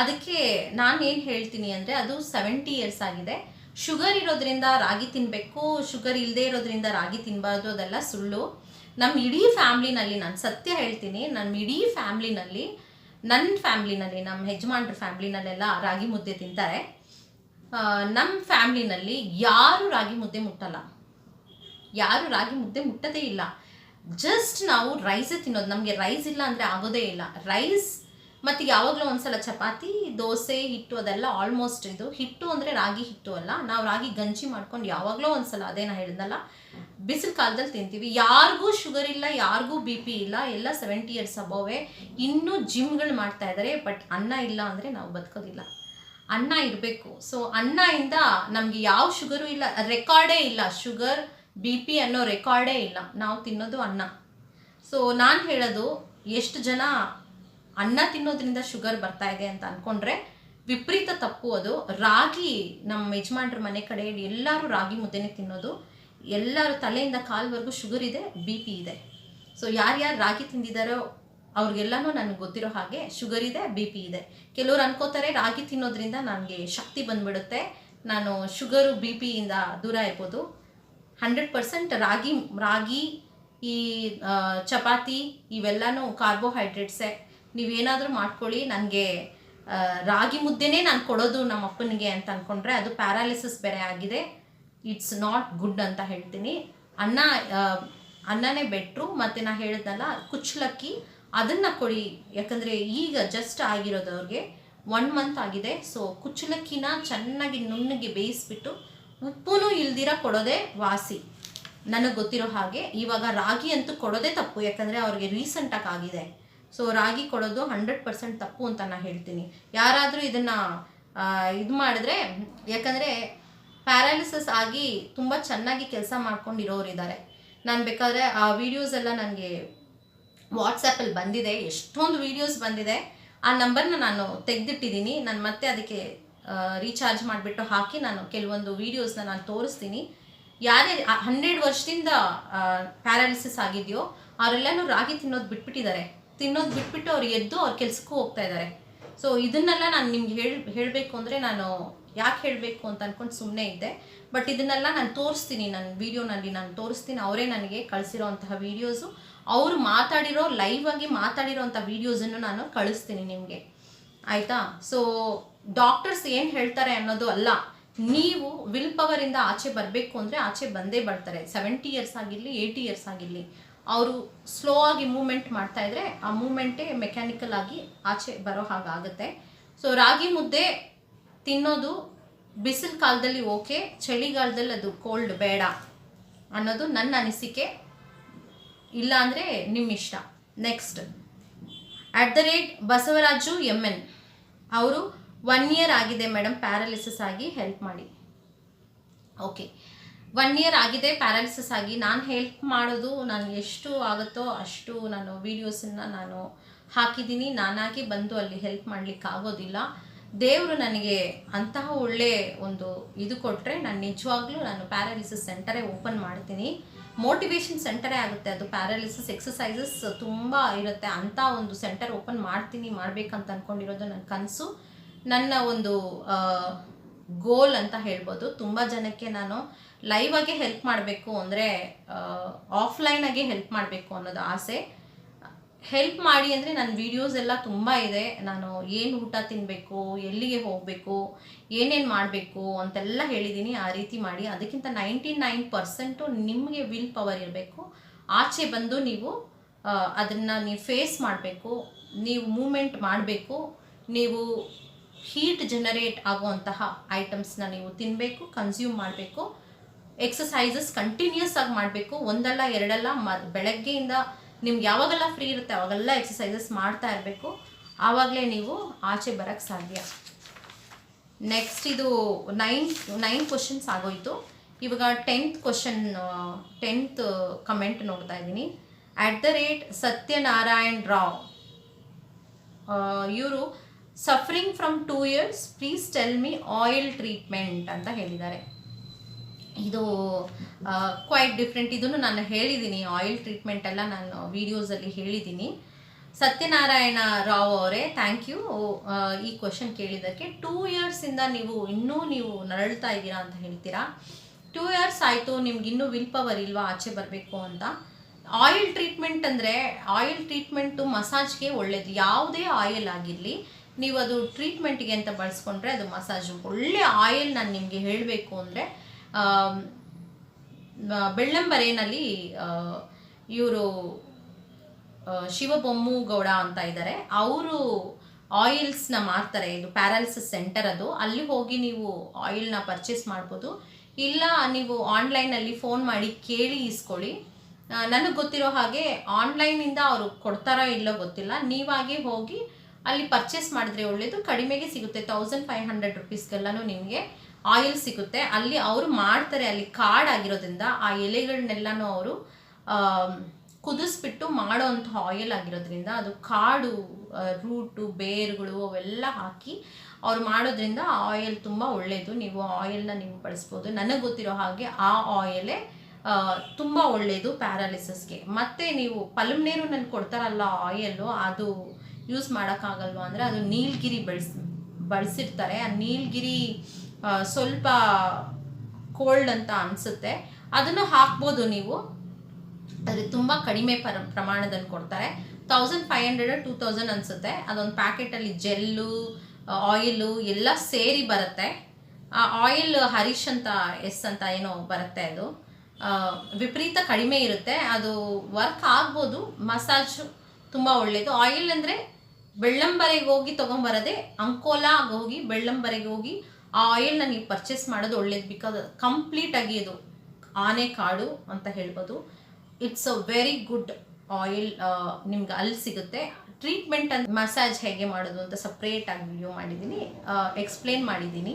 Speaker 1: ಅದಕ್ಕೆ ನಾನು ಏನು ಹೇಳ್ತೀನಿ ಅಂದರೆ ಅದು ಸೆವೆಂಟಿ ಇಯರ್ಸ್ ಆಗಿದೆ. ಶುಗರ್ ಇರೋದ್ರಿಂದ ರಾಗಿ ತಿನ್ನಬೇಕು ಶುಗರ್ ಇಲ್ಲದೆ ಇರೋದ್ರಿಂದ ರಾಗಿ ತಿನ್ನಬಾರ್ದು ಅದೆಲ್ಲ ಸುಳ್ಳು. ನಮ್ಮ ಇಡೀ ಫ್ಯಾಮ್ಲಿನಲ್ಲಿ, ನಾನು ಸತ್ಯ ಹೇಳ್ತೀನಿ ನಮ್ಮ ಇಡೀ ಫ್ಯಾಮ್ಲಿನಲ್ಲಿ ನನ್ನ ಫ್ಯಾಮ್ಲಿನಲ್ಲಿ ನಮ್ಮ ಯಜಮಾನ್ರ ಫ್ಯಾಮ್ಲಿನಲ್ಲೆಲ್ಲ ರಾಗಿ ಮುದ್ದೆ ತಿಂತಾರೆ. ನಮ್ಮ ಫ್ಯಾಮ್ಲಿನಲ್ಲಿ ಯಾರು ರಾಗಿ ಮುದ್ದೆ ಮುಟ್ಟಲ್ಲ. ಯಾರು ರಾಗಿ ಮುದ್ದೆ ಮುಟ್ಟದೇ ಇಲ್ಲ. ಜಸ್ಟ್ ನಾವು ರೈಸೇ ತಿನ್ನೋದು. ನಮಗೆ ರೈಸ್ ಇಲ್ಲ ಅಂದರೆ ಆಗೋದೇ ಇಲ್ಲ. ರೈಸ್ ಮತ್ತು ಯಾವಾಗಲೂ ಒಂದ್ಸಲ ಚಪಾತಿ, ದೋಸೆ, ಹಿಟ್ಟು ಅದೆಲ್ಲ ಆಲ್ಮೋಸ್ಟ್ ಇದು. ಹಿಟ್ಟು ಅಂದರೆ ರಾಗಿ ಹಿಟ್ಟು ಅಲ್ಲ. ನಾವು ರಾಗಿ ಗಂಜಿ ಮಾಡ್ಕೊಂಡು ಯಾವಾಗಲೂ ಒಂದ್ಸಲ ಅದೇ ನಾ ಹೇಳಿದ್ನಲ್ಲ ಬಿಸಿಲು ಕಾಲದಲ್ಲಿ ತಿಂತೀವಿ. ಯಾರಿಗೂ ಶುಗರ್ ಇಲ್ಲ, ಯಾರಿಗೂ ಬಿ ಪಿ ಇಲ್ಲ. ಎಲ್ಲ ಸೆವೆಂಟಿ ಇಯರ್ಸ್ ಅಬೋವೆ ಇನ್ನೂ ಜಿಮ್ಗಳು ಮಾಡ್ತಾ ಇದ್ದಾರೆ ಬಟ್ ಅನ್ನ ಇಲ್ಲ ಅಂದರೆ ನಾವು ಬದುಕೋದಿಲ್ಲ. ಅನ್ನ ಇರಬೇಕು. ಸೊ ಅನ್ನದಿಂದ ನಮಗೆ ಯಾವ ಶುಗರು ಇಲ್ಲ, ರೆಕಾರ್ಡೇ ಇಲ್ಲ. ಶುಗರ್, ಬಿ ಪಿ ಅನ್ನೋ ರೆಕಾರ್ಡೇ ಇಲ್ಲ. ನಾವು ತಿನ್ನೋದು ಅನ್ನ. ಸೊ ನಾನು ಹೇಳೋದು, ಎಷ್ಟು ಜನ ಅನ್ನ ತಿನ್ನೋದ್ರಿಂದ ಶುಗರ್ ಬರ್ತಾ ಇದೆ ಅಂತ ಅಂದ್ಕೊಂಡ್ರೆ ವಿಪರೀತ ತಪ್ಪು ಅದು. ರಾಗಿ ನಮ್ಮ ಯಜಮಾನ್ರ ಮನೆ ಕಡೆ ಎಲ್ಲರೂ ರಾಗಿ ಮುದ್ದೆನೇ ತಿನ್ನೋದು. ಎಲ್ಲರೂ ತಲೆಯಿಂದ ಕಾಲ್ವರೆಗೂ ಶುಗರ್ ಇದೆ, ಬಿ ಪಿ ಇದೆ. ಸೊ ಯಾರ್ಯಾರು ರಾಗಿ ತಿಂದಿದ್ದಾರೋ ಅವ್ರಿಗೆಲ್ಲನೂ ನನಗೆ ಗೊತ್ತಿರೋ ಹಾಗೆ ಶುಗರ್ ಇದೆ ಬಿ ಪಿ ಇದೆ. ಕೆಲವ್ರು ಅನ್ಕೋತಾರೆ ರಾಗಿ ತಿನ್ನೋದ್ರಿಂದ ನನಗೆ ಶಕ್ತಿ ಬಂದ್ಬಿಡುತ್ತೆ. ನಾನು ಶುಗರು ಬಿ ಪಿಯಿಂದ ದೂರ ಇರ್ಬೋದು. ಹಂಡ್ರೆಡ್ ಪರ್ಸೆಂಟ್ ರಾಗಿ ರಾಗಿ, ಈ ಚಪಾತಿ ಇವೆಲ್ಲನೂ ಕಾರ್ಬೋಹೈಡ್ರೇಟ್ಸೆ ನೀವೇನಾದರೂ ಮಾಡ್ಕೊಳ್ಳಿ, ನನಗೆ ರಾಗಿ ಮುದ್ದೆನೇ ನಾನು ಕೊಡೋದು ನಮ್ಮ ಅಪ್ಪನಿಗೆ ಅಂತ ಅಂದ್ಕೊಂಡ್ರೆ ಅದು ಪ್ಯಾರಾಲಿಸಿಸ್ ಬೇರೆ ಆಗಿದೆ. ಇಟ್ಸ್ ನಾಟ್ ಗುಡ್ ಅಂತ ಹೇಳ್ತೀನಿ. ಅನ್ನ ಅನ್ನನೇ ಬೆಟ್ರು. ಮತ್ತು ನಾ ಹೇಳಿದ್ನಲ್ಲ ಕುಚ್ಚಲಕ್ಕಿ. ಅದನ್ನು ಕೊಡಿ. ಯಾಕಂದರೆ ಈಗ ಜಸ್ಟ್ ಆಗಿರೋದು ಅವ್ರಿಗೆ ಒನ್ ಮಂತ್ ಆಗಿದೆ. ಸೊ ಕುಚ್ಚಲಕ್ಕಿನ ಚೆನ್ನಾಗಿ ನುಣ್ಣಗೆ ಬೇಯಿಸ್ಬಿಟ್ಟು ಉಪ್ಪೂ ಇಲ್ದಿರ ಕೊಡೋದೇ ವಾಸಿ. ನನಗೆ ಗೊತ್ತಿರೋ ಹಾಗೆ ಇವಾಗ ರಾಗಿ ಅಂತೂ ಕೊಡೋದೇ ತಪ್ಪು. ಯಾಕಂದರೆ ಅವ್ರಿಗೆ ರೀಸೆಂಟಾಗಿ ಆಗಿದೆ. ಸೊ ರಾಗಿ ಕೊಡೋದು ಹಂಡ್ರೆಡ್ ಪರ್ಸೆಂಟ್ ತಪ್ಪು ಅಂತ ನಾನು ಹೇಳ್ತೀನಿ. ಯಾರಾದರೂ ಇದನ್ನು ಇದು ಮಾಡಿದ್ರೆ, ಯಾಕಂದರೆ ಪ್ಯಾರಾಲಿಸಿಸ್ ಆಗಿ ತುಂಬ ಚೆನ್ನಾಗಿ ಕೆಲಸ ಮಾಡ್ಕೊಂಡಿರೋರು ಇದ್ದಾರೆ ನಾನು ಬೇಕಾದರೆ ಆ ವಿಡಿಯೋಸ್ ಎಲ್ಲ ನನಗೆ ವಾಟ್ಸಪ್ಪಲ್ಲಿ ಬಂದಿದೆ, ಎಷ್ಟೊಂದು ವೀಡಿಯೋಸ್ ಬಂದಿದೆ. ಆ ನಂಬರ್ನ ನಾನು ತೆಗೆದಿಟ್ಟಿದ್ದೀನಿ ನಾನು ಮತ್ತೆ ಅದಕ್ಕೆ ರೀಚಾರ್ಜ್ ಮಾಡಿಬಿಟ್ಟು ಹಾಕಿ ನಾನು ಕೆಲವೊಂದು ವೀಡಿಯೋಸ್ನ ನಾನು ತೋರಿಸ್ತೀನಿ. ಯಾರೇ ಹನ್ನೆರಡು ವರ್ಷದಿಂದ ಪ್ಯಾರಾಲಿಸಿಸ್ ಆಗಿದೆಯೋ, ಅವರೆಲ್ಲನೂ ರಾಗಿ ತಿನ್ನೋದು ಬಿಟ್ಬಿಟ್ಟಿದ್ದಾರೆ. ತಿನ್ನೋದು ಬಿಟ್ಬಿಟ್ಟು ಅವ್ರು ಎದ್ದು ಅವ್ರ ಕೆಲ್ಸಕ್ಕೂ ಹೋಗ್ತಾ ಇದ್ದಾರೆ. ಸೊ ಇದನ್ನೆಲ್ಲ ನಾನು ನಿಮ್ಗೆ ಹೇಳಿ, ಹೇಳಬೇಕು ಅಂದರೆ ನಾನು ಯಾಕೆ ಹೇಳಬೇಕು ಅಂತ ಅಂದ್ಕೊಂಡು ಸುಮ್ಮನೆ ಇದ್ದೆ. ಬಟ್ ಇದನ್ನೆಲ್ಲ ನಾನು ತೋರಿಸ್ತೀನಿ. ನನ್ನ ವೀಡಿಯೋನಲ್ಲಿ ನಾನು ತೋರಿಸ್ತೀನಿ. ಅವರೇ ನನಗೆ ಕಳಿಸಿರೋಂತಹ ವೀಡಿಯೋಸು ಅವರು ಮಾತಾಡಿರೋ ಲೈವ್ ಆಗಿ ಮಾತಾಡಿರೋಂಥ ವೀಡಿಯೋಸನ್ನು ನಾನು ಕಳಿಸ್ತೀನಿ ನಿಮಗೆ. ಆಯಿತಾ? ಸೊ ಡಾಕ್ಟರ್ಸ್ ಏನು ಹೇಳ್ತಾರೆ ಅನ್ನೋದು ಅಲ್ಲ. ನೀವು ವಿಲ್ ಪವರಿಂದ ಆಚೆ ಬರಬೇಕು ಅಂದರೆ ಆಚೆ ಬಂದೇ ಬರ್ತಾರೆ. ಸೆವೆಂಟಿ ಇಯರ್ಸ್ ಆಗಿರಲಿ ಏಯ್ಟಿ ಇಯರ್ಸ್ ಆಗಿರಲಿ. ಅವರು ಸ್ಲೋ ಆಗಿ ಮೂಮೆಂಟ್ ಮಾಡ್ತಾ ಇದ್ರೆ ಆ ಮೂಮೆಂಟೇ ಮೆಕ್ಯಾನಿಕಲ್ ಆಗಿ ಆಚೆ ಬರೋ ಹಾಗಾಗುತ್ತೆ. ಸೊ ರಾಗಿ ಮುದ್ದೆ ತಿನ್ನೋದು ಬಿಸಿಲು ಕಾಲದಲ್ಲಿ ಓಕೆ ಚಳಿಗಾಲದಲ್ಲಿ ಅದು ಕೋಲ್ಡ್ ಬೇಡ ಅನ್ನೋದು ನನ್ನ ಅನಿಸಿಕೆ. ಇಲ್ಲ ಅಂದರೆ ನಿಮ್ಮ ಇಷ್ಟ next at the rate Basavaraju M N ಅವರು ಒನ್ ಇಯರ್ ಆಗಿದೆ ಮೇಡಮ್ ಪ್ಯಾರಾಲಿಸಿಸ್ ಆಗಿ ಹೆಲ್ಪ್ ಮಾಡಿ. ಓಕೆ ಒನ್ ಇಯರ್ ಆಗಿದೆ ಪ್ಯಾರಾಲಿಸಿಸ್ ಆಗಿ. ನಾನು ಹೆಲ್ಪ್ ಮಾಡೋದು ನಾನು ಎಷ್ಟು ಆಗುತ್ತೋ ಅಷ್ಟು ನಾನು ವೀಡಿಯೋಸನ್ನು ನಾನು ಹಾಕಿದ್ದೀನಿ. ನಾನಾಗಿ ಬಂದು ಅಲ್ಲಿ ಹೆಲ್ಪ್ ಮಾಡಲಿಕ್ಕೆ ಆಗೋದಿಲ್ಲ. ದೇವರು ನನಗೆ ಅಂತಹ ಒಳ್ಳೆ ಒಂದು ಇದು ಕೊಟ್ಟರೆ ನಾನು ನಿಜವಾಗ್ಲೂ ನಾನು ಪ್ಯಾರಾಲಿಸಿಸ್ ಸೆಂಟರೇ ಓಪನ್ ಮಾಡ್ತೀನಿ. ಮೋಟಿವೇಶನ್ ಸೆಂಟರೇ ಆಗುತ್ತೆ. ಅದು ಪ್ಯಾರಾಲಿಸಿಸ್ ಎಕ್ಸಸೈಸಸ್ ತುಂಬ ಇರುತ್ತೆ. ಅಂಥ ಒಂದು ಸೆಂಟರ್ ಓಪನ್ ಮಾಡ್ತೀನಿ, ಮಾಡಬೇಕಂತ ಅಂದ್ಕೊಂಡಿರೋದು ನನ್ನ ಕನಸು. ನನ್ನ ಒಂದು ಗೋಲ್ ಅಂತ ಹೇಳ್ಬೋದು. ತುಂಬ ಜನಕ್ಕೆ ನಾನು ಲೈವ್ ಆಗಿ ಹೆಲ್ಪ್ ಮಾಡಬೇಕು ಅಂದರೆ ಆಗಿ ಹೆಲ್ಪ್ ಮಾಡಬೇಕು ಅನ್ನೋದು ಆಸೆ. ಹೆಲ್ಪ್ ಮಾಡಿ ಅಂದರೆ ನನ್ನ ವೀಡಿಯೋಸ್ ಎಲ್ಲ ತುಂಬ ಇದೆ. ನಾನು ಏನು ಊಟ ತಿನ್ನಬೇಕು ಎಲ್ಲಿಗೆ ಹೋಗಬೇಕು, ಏನೇನು ಮಾಡಬೇಕು ಅಂತೆಲ್ಲ ಹೇಳಿದ್ದೀನಿ ಆ ರೀತಿ ಮಾಡಿ. ಅದಕ್ಕಿಂತ ನೈಂಟಿ ನೈನ್ ಪರ್ಸೆಂಟು ನಿಮಗೆ ವಿಲ್ ಪವರ್ ಇರಬೇಕು. ಆಚೆ ಬಂದು ನೀವು ಅದನ್ನು ನೀವು ಫೇಸ್ ಮಾಡಬೇಕು. ನೀವು ಮೂಮೆಂಟ್ ಮಾಡಬೇಕು. ನೀವು ಹೀಟ್ ಜನರೇಟ್ ಆಗುವಂತಹ ಐಟಮ್ಸ್ನ ನೀವು ತಿನ್ನಬೇಕು ಕನ್ಸ್ಯೂಮ್ ಮಾಡಬೇಕು. ಎಕ್ಸಸೈಸಸ್ ಕಂಟಿನ್ಯೂಸ್ ಆಗಿ ಮಾಡಬೇಕು. ಒಂದಲ್ಲ, ಎರಡಲ್ಲ, ಮ, ಬೆಳಗ್ಗೆಯಿಂದ ನಿಮ್ಗೆ ಯಾವಾಗೆಲ್ಲ ಫ್ರೀ ಇರುತ್ತೆ, ಅವಾಗೆಲ್ಲ ಎಕ್ಸಸೈಸಸ್ ಮಾಡ್ತಾ ಇರಬೇಕು. ಆವಾಗಲೇ ನೀವು ಆಚೆ ಬರೋಕ್ಕೆ ಸಾಧ್ಯ. ನೆಕ್ಸ್ಟ್ ಇದು ನೈನ್ ನೈನ್ ಕ್ವಶನ್ಸ್ ಆಗೋಯ್ತು. ಇವಾಗ ಟೆಂತ್ ಕ್ವಶನ್ ಟೆಂತ್ ಕಮೆಂಟ್ ನೋಡ್ತಾ ಇದ್ದೀನಿ. At the rate Satyanarayan Rao ಇವರು suffering from two years please tell me oil treatment ಅಂತ ಹೇಳಿದ್ದಾರೆ. ಇದು ಕ್ವೈಟ್ ಡಿಫ್ರೆಂಟ್ ಇದನ್ನು ನಾನು ಹೇಳಿದ್ದೀನಿ ಆಯಿಲ್ ಟ್ರೀಟ್ಮೆಂಟ್ ಎಲ್ಲ ನಾನು ವೀಡಿಯೋಸಲ್ಲಿ ಹೇಳಿದ್ದೀನಿ ಸತ್ಯನಾರಾಯಣ ರಾವ್ ಅವರೇ ಥ್ಯಾಂಕ್ ಯು ಈ ಕ್ವಶನ್ ಕೇಳಿದ್ದಕ್ಕೆ ಟೂ ಇಯರ್ಸಿಂದ ನೀವು ಇನ್ನೂ ನೀವು ನರಳ್ತಾ ಇದ್ದೀರಾ ಅಂತ ಹೇಳ್ತೀರಾ? ಟೂ ಇಯರ್ಸ್ ಆಯಿತು, ನಿಮ್ಗೆ ಇನ್ನೂ ವಿಲ್ ಪವರ್ ಇಲ್ವಾ, ಆಚೆ ಬರಬೇಕು ಅಂತ. ಆಯಿಲ್ ಟ್ರೀಟ್ಮೆಂಟ್ ಅಂದರೆ ಆಯಿಲ್ ಟ್ರೀಟ್ಮೆಂಟು ಮಸಾಜ್ಗೆ ಒಳ್ಳೇದು. ಯಾವುದೇ ಆಯಿಲ್ ಆಗಿರಲಿ ನೀವು ಅದು ಟ್ರೀಟ್ಮೆಂಟ್ಗೆ ಅಂತ ಬಳಸ್ಕೊಂಡ್ರೆ ಅದು ಮಸಾಜ್ ಒಳ್ಳೆ ಆಯಿಲ್ ನಾನು ನಿಮಗೆ ಹೇಳಬೇಕು ಅಂದರೆ ಬೆಳ್ಳಂಬರೇನಲ್ಲಿ ಇವರು ಶಿವಬೊಮ್ಮುಗೌಡ ಅಂತ ಇದ್ದಾರೆ ಅವರು ಆಯಿಲ್ಸ್ನ ಮಾರ್ತಾರೆ. ಇದು ಪ್ಯಾರಾಲಿಸಿಸ್ ಸೆಂಟರ್ ಅದು. ಅಲ್ಲಿ ಹೋಗಿ ನೀವು ಆಯಿಲ್ನ ಪರ್ಚೇಸ್ ಮಾಡ್ಬೋದು. ಇಲ್ಲ, ನೀವು ಆನ್ಲೈನಲ್ಲಿ ಫೋನ್ ಮಾಡಿ ಕೇಳಿ ಇಸ್ಕೊಳ್ಳಿ. ನನಗೆ ಗೊತ್ತಿರೋ ಹಾಗೆ ಆನ್ಲೈನಿಂದ ಅವರು ಕೊಡ್ತಾರೋ ಇಲ್ಲೋ ಗೊತ್ತಿಲ್ಲ. ನೀವಾಗೆ ಹೋಗಿ ಅಲ್ಲಿ ಪರ್ಚೇಸ್ ಮಾಡಿದ್ರೆ ಒಳ್ಳೆಯದು ಕಡಿಮೆಗೆ ಸಿಗುತ್ತೆ. ತೌಸಂಡ್ ಫೈವ್ ಹಂಡ್ರೆಡ್ ರುಪೀಸ್ಗೆಲ್ಲನೂ ನಿಮಗೆ. ಆಯಿಲ್ ಸಿಗುತ್ತೆ. ಅಲ್ಲಿ ಅವರು ಮಾಡ್ತಾರೆ, ಅಲ್ಲಿ ಕಾಡಾಗಿರೋದ್ರಿಂದ ಆ ಎಲೆಗಳನ್ನೆಲ್ಲನೂ ಅವರು ಕುದಿಸ್ಬಿಟ್ಟು ಮಾಡೋವಂಥ ಆಯಿಲ್ ಆಗಿರೋದ್ರಿಂದ ಅದು ಕಾಡು ರೂಟು, ಬೇರುಗಳು ಅವೆಲ್ಲ ಹಾಕಿ ಅವ್ರು ಮಾಡೋದ್ರಿಂದ ಆಯಿಲ್ ತುಂಬ ಒಳ್ಳೆಯದು ನೀವು ಆಯಿಲ್ನ ನೀವು ಬಳಸ್ಬೋದು. ನನಗೆ ಗೊತ್ತಿರೋ ಹಾಗೆ ಆ ಆಯಿಲೇ ತುಂಬ ಒಳ್ಳೆಯದು ಪ್ಯಾರಾಲಿಸಿಸ್ಗೆ. ಮತ್ತು ನೀವು ಪಲ್ಮ್ನೇರುನಲ್ಲಿ ಕೊಡ್ತಾರಲ್ಲ ಆಯಿಲ್ಲು, ಅದು ಯೂಸ್ ಮಾಡೋಕ್ಕಾಗಲ್ವ ಅಂದರೆ ಅದು ನೀಲಗಿರಿ ಬಳಸ್, ಬಳಸಿರ್ತಾರೆ. ಆ ನೀಲಗಿರಿ ಸ್ವಲ್ಪ ಕೋಲ್ಡ್ ಅಂತ ಅನಿಸುತ್ತೆ. ಅದನ್ನು ಹಾಕ್ಬೋದು ನೀವು. ಆದರೆ ತುಂಬ ಕಡಿಮೆ ಪರ, ಪ್ರಮಾಣದಲ್ಲಿ ಕೊಡ್ತಾರೆ. Thousand five hundred two thousand ಅನಿಸುತ್ತೆ. ಅದೊಂದು ಪ್ಯಾಕೆಟಲ್ಲಿ ಜೆಲ್ಲು ಆಯಿಲು ಎಲ್ಲ ಸೇರಿ ಬರುತ್ತೆ. ಆ ಆಯಿಲ್ ಹರೀಶ್ ಅಂತ, ಎಸ್ ಅಂತ ಏನೋ ಬರುತ್ತೆ ಅದು. ವಿಪರೀತ ಕಡಿಮೆ ಇರುತ್ತೆ. ಅದು ವರ್ಕ್ ಆಗ್ಬೋದು. ಮಸಾಜ್ ತುಂಬ ಒಳ್ಳೆಯದು ಆಯಿಲ್ ಅಂದರೆ ಬೆಳ್ಳಂಬರೆಗೆ ಹೋಗಿ ತೊಗೊಂಬರದೆ ಅಂಕೋಲಾಗೆ ಹೋಗಿ ಬೆಳ್ಳಂಬರೆಗೆ ಹೋಗಿ ಆ ಆಯಿಲ್ನ ನೀವು ಪರ್ಚೇಸ್ ಮಾಡೋದು ಒಳ್ಳೇದು ಬಿಕಾಸ್ ಕಂಪ್ಲೀಟಾಗಿ ಇದು ಆನೆ ಕಾಡು ಅಂತ ಹೇಳ್ಬೋದು. It's a very good oil ನಿಮ್ಗೆ ಅಲ್ಲಿ ಸಿಗುತ್ತೆ. ಟ್ರೀಟ್ಮೆಂಟ್ ಅಂತ ಮಸಾಜ್ ಹೇಗೆ ಮಾಡೋದು ಅಂತ ಸಪ್ರೇಟಾಗಿ ವಿಡಿಯೋ ಮಾಡಿದ್ದೀನಿ. ಎಕ್ಸ್ಪ್ಲೇನ್ ಮಾಡಿದ್ದೀನಿ.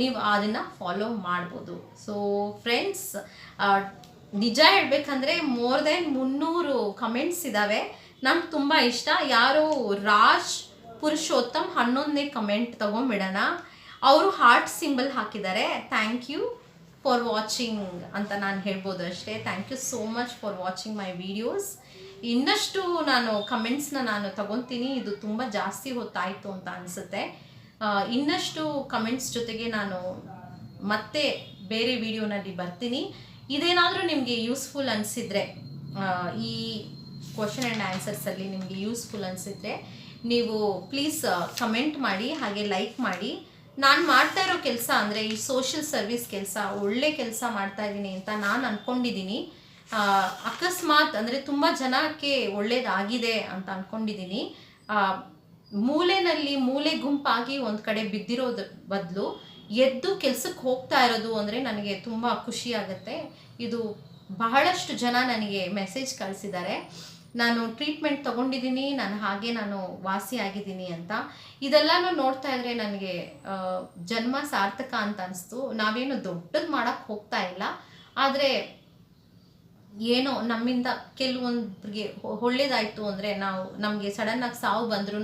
Speaker 1: ನೀವು ಅದನ್ನು ಫಾಲೋ ಮಾಡ್ಬೋದು. ಸೊ ಫ್ರೆಂಡ್ಸ್ ನಿಜ ಹೇಳ್ಬೇಕಂದ್ರೆ ಮೋರ್ ದೆನ್ ಮುನ್ನೂರು ಕಮೆಂಟ್ಸ್ ಇದ್ದಾವೆ ನಂಗೆ ತುಂಬ ಇಷ್ಟ. ಯಾರು ರಾಜ್ ಪುರುಷೋತ್ತಮ್ ಹನ್ನೊಂದನೇ ಕಮೆಂಟ್ ತೊಗೊಂಬಿಡೋಣ. ಅವರು ಹಾರ್ಟ್ ಸಿಂಬಲ್ ಹಾಕಿದ್ದಾರೆ. ಥ್ಯಾಂಕ್ ಯು ಫಾರ್ ವಾಚಿಂಗ್ ಅಂತ ನಾನು ಹೇಳ್ಬೋದು ಅಷ್ಟೇ. Thank you so much for watching my videos ಇನ್ನಷ್ಟು ನಾನು ಕಮೆಂಟ್ಸ್ನ ನಾನು ತಗೊತೀನಿ. ಇದು ತುಂಬ ಜಾಸ್ತಿ ಹೊತ್ತಾಯಿತು ಅಂತ ಅನಿಸುತ್ತೆ. ಇನ್ನಷ್ಟು ಕಮೆಂಟ್ಸ್ ಜೊತೆಗೆ ನಾನು ಮತ್ತೆ ಬೇರೆ ವಿಡಿಯೋನಲ್ಲಿ ಬರ್ತೀನಿ. ಇದೇನಾದರೂ ನಿಮಗೆ ಯೂಸ್ಫುಲ್ ಅನಿಸಿದರೆ ಈ ಕ್ವಶನ್ ಆ್ಯಂಡ್ ಆನ್ಸರ್ಸಲ್ಲಿ ನಿಮಗೆ ಯೂಸ್ಫುಲ್ ಅನಿಸಿದರೆ, ನೀವು ಪ್ಲೀಸ್ ಕಮೆಂಟ್ ಮಾಡಿ, ಹಾಗೆ ಲೈಕ್ ಮಾಡಿ. ನಾನು ಮಾಡ್ತಾ ಇರೋ ಕೆಲಸ ಅಂದರೆ ಈ ಸೋಷಿಯಲ್ ಸರ್ವಿಸ್ ಕೆಲಸ, ಒಳ್ಳೆ ಕೆಲಸ ಮಾಡ್ತಾ ಇದ್ದೀನಿ ಅಂತ ನಾನು ಅಂದ್ಕೊಂಡಿದ್ದೀನಿ ಅಕಸ್ಮಾತ್ ಅಂದರೆ ತುಂಬ ಜನಕ್ಕೆ ಒಳ್ಳೇದಾಗಿದೆ ಅಂತ ಅಂದ್ಕೊಂಡಿದ್ದೀನಿ ಮೂಲೆನಲ್ಲಿ ಮೂಲೆ ಗುಂಪಾಗಿ ಒಂದು ಕಡೆ ಬಿದ್ದಿರೋದ್ರ ಬದಲು ಎದ್ದು ಕೆಲ್ಸಕ್ಕೆ ಹೋಗ್ತಾ ಇರೋದು ಅಂದರೆ ನನಗೆ ತುಂಬ ಖುಷಿ ಆಗುತ್ತೆ. ಇದು ಬಹಳಷ್ಟು ಜನ ನನಗೆ ಮೆಸೇಜ್ ಕಳಿಸಿದ್ದಾರೆ. ನಾನು ಟ್ರೀಟ್ಮೆಂಟ್ ತಗೊಂಡಿದ್ದೀನಿ, ನಾನು ಹಾಗೆ ನಾನು ವಾಸಿ ಆಗಿದ್ದೀನಿ ಅಂತ. ಇದೆಲ್ಲನೂ ನೋಡ್ತಾ ಇದ್ರೆ ನನಗೆ ಜನ್ಮ ಸಾರ್ಥಕ ಅಂತ ಅನಿಸ್ತು. ನಾವೇನು ದೊಡ್ಡದು ಮಾಡೋಕ್ಕೆ ಹೋಗ್ತಾ ಇಲ್ಲ. ಆದರೆ ಏನೋ ನಮ್ಮಿಂದ ಕೆಲವೊಂದ್ರಿಗೆ ಒಳ್ಳೇದಾಯಿತು ಅಂದರೆ ನಾವು ನಮಗೆ ಸಡನ್ನಾಗಿ ಸಾವು ಬಂದ್ರೂ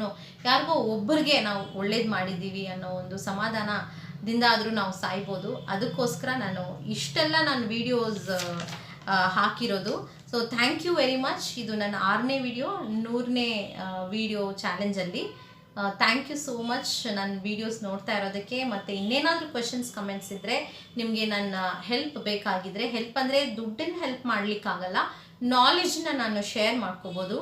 Speaker 1: ಯಾರಿಗೋ ಒಬ್ಬರಿಗೆ ನಾವು ಒಳ್ಳೇದು ಮಾಡಿದ್ದೀವಿ ಅನ್ನೋ ಒಂದು ಸಮಾಧಾನದಿಂದ ಆದರೂ ನಾವು ಸಾಯ್ಬೋದು. ಅದಕ್ಕೋಸ್ಕರ ನಾನು ಇಷ್ಟೆಲ್ಲ ನಾನು ವೀಡಿಯೋಸ್ ಹಾಕಿರೋದು. So thank you very much ಇದು ನನ್ನ ಆರನೇ ವಿಡಿಯೋ ನೂರನೇ ವಿಡಿಯೋ ಚಾಲೆಂಜಲ್ಲಿ ಥ್ಯಾಂಕ್ ಯು ಸೋ ಮಚ್ ನನ್ನ ವೀಡಿಯೋಸ್ ನೋಡ್ತಾ ಇರೋದಕ್ಕೆ ಮತ್ತು ಇನ್ನೇನಾದರೂ ಕ್ವೆಶನ್ಸ್ ಕಮೆಂಟ್ಸ್ ಇದ್ದರೆ ನಿಮಗೆ ನನ್ನ ಹೆಲ್ಪ್ ಬೇಕಾಗಿದ್ದರೆ ಹೆಲ್ಪ್ ಅಂದರೆ ದುಡ್ಡಿನ ಹೆಲ್ಪ್ ಮಾಡಲಿಕ್ಕಾಗಲ್ಲ ನಾಲೆಜ್ನ ನಾನು ಶೇರ್ ಮಾಡ್ಕೋಬೋದು.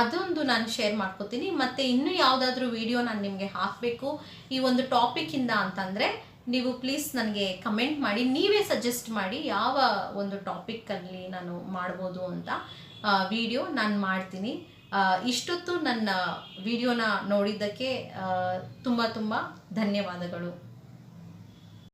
Speaker 1: ಅದೊಂದು ನಾನು ಶೇರ್ ಮಾಡ್ಕೋತೀನಿ. ಮತ್ತು ಇನ್ನೂ ಯಾವುದಾದ್ರೂ ವಿಡಿಯೋ ನಾನು ನಿಮಗೆ ಹಾಕಬೇಕು ಈ ಒಂದು ಟಾಪಿಕ್ಕಿಂದ ಅಂತಂದರೆ ನೀವು ಪ್ಲೀಸ್ ನನಗೆ ಕಮೆಂಟ್ ಮಾಡಿ, ನೀವೇ ಸಜೆಸ್ಟ್ ಮಾಡಿ ಯಾವ ಒಂದು ಟಾಪಿಕ್ಕಲ್ಲಿ ನಾನು ಮಾಡ್ಬೋದು ಅಂತ ವಿಡಿಯೋ ನಾನು ಮಾಡ್ತೀನಿ. ಇಷ್ಟೊತ್ತು ನನ್ನ ವಿಡಿಯೋನ ನೋಡಿದ್ದಕ್ಕೆ ತುಂಬ ತುಂಬ ಧನ್ಯವಾದಗಳು.